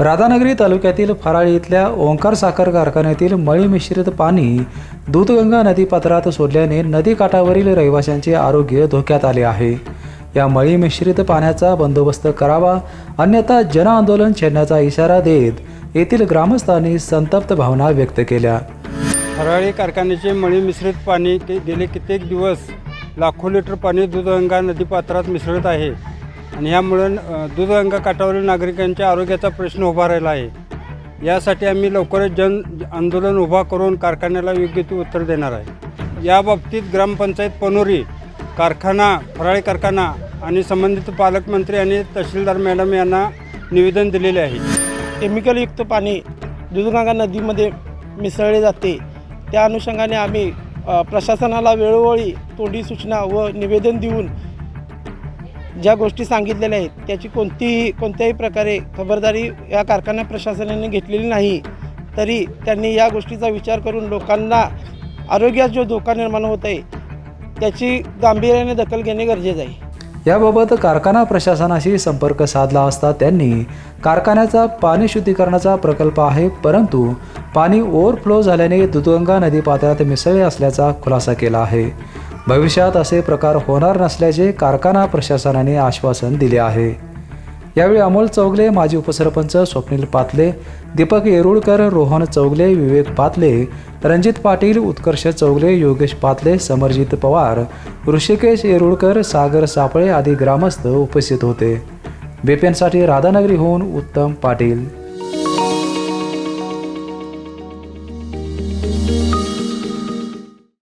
राधानगरी तालुक्यातील फराळी इथल्या ओंकार साखर कारखान्यातील मळी मिश्रित पाणी दूधगंगा नदीपात्रात सोडल्याने नदीकाठावरील रहिवाशांचे आरोग्य धोक्यात आले आहे. या मळी मिश्रित पाण्याचा बंदोबस्त करावा अन्यथा जनआंदोलन छेडण्याचा इशारा देत येथील ग्रामस्थांनी संतप्त भावना व्यक्त केल्या. फराळी कारखान्याचे मळी मिश्रित पाणी गेले कित्येक दिवस लाखो लिटर पाणी दूधगंगा नदीपात्रात मिसळत आहे. आणि ह्यामुळे दूधगंगा काठावरील नागरिकांच्या आरोग्याचा प्रश्न उभा राहिला आहे. यासाठी आम्ही लवकरच जन आंदोलन उभा करून कारखान्याला योग्य ते उत्तर देणार आहे. याबाबतीत ग्रामपंचायत पनोरी कारखाना फराळी कारखाना आणि संबंधित पालकमंत्री आणि तहसीलदार मॅडम यांना निवेदन दिलेले आहे. केमिकलयुक्त पाणी दूधगंगा नदीमध्ये मिसळले जाते. त्या अनुषंगाने आम्ही प्रशासनाला वेळोवेळी तोंडी सूचना व निवेदन देऊन ज्या गोष्टी सांगितलेल्या आहेत त्याची कोणतीही कोणत्याही प्रकारे खबरदारी या कारखाना प्रशासनाने घेतलेली नाही तरी त्यांनी या गोष्टीचा विचार करून लोकांना आरोग्यात जो धोका निर्माण होत आहे त्याची गांभीर्याने दखल घेणे गरजेचं आहे. याबाबत कारखाना प्रशासनाशी संपर्क साधला असता त्यांनी कारखान्याचा पाणी शुद्धीकरणाचा प्रकल्प आहे परंतु पाणी ओव्हरफ्लो झाल्याने दुधगंगा नदीपात्रात मिसळले असल्याचा खुलासा केला आहे. भविष्यात असे प्रकार होणार नसल्याचे कारखाना प्रशासनाने आश्वासन दिले आहे. यावेळी अमोल चौगले माजी उपसरपंच स्वप्नील पातले दीपक येरुळकर रोहन चौगले विवेक पातले रणजित पाटील उत्कर्ष चौगले योगेश पातले समरजित पवार ऋषिकेश येरुळकर सागर सापळे आदी ग्रामस्थ उपस्थित होते. बेपेनसाठी राधानगरीहून उत्तम पाटील.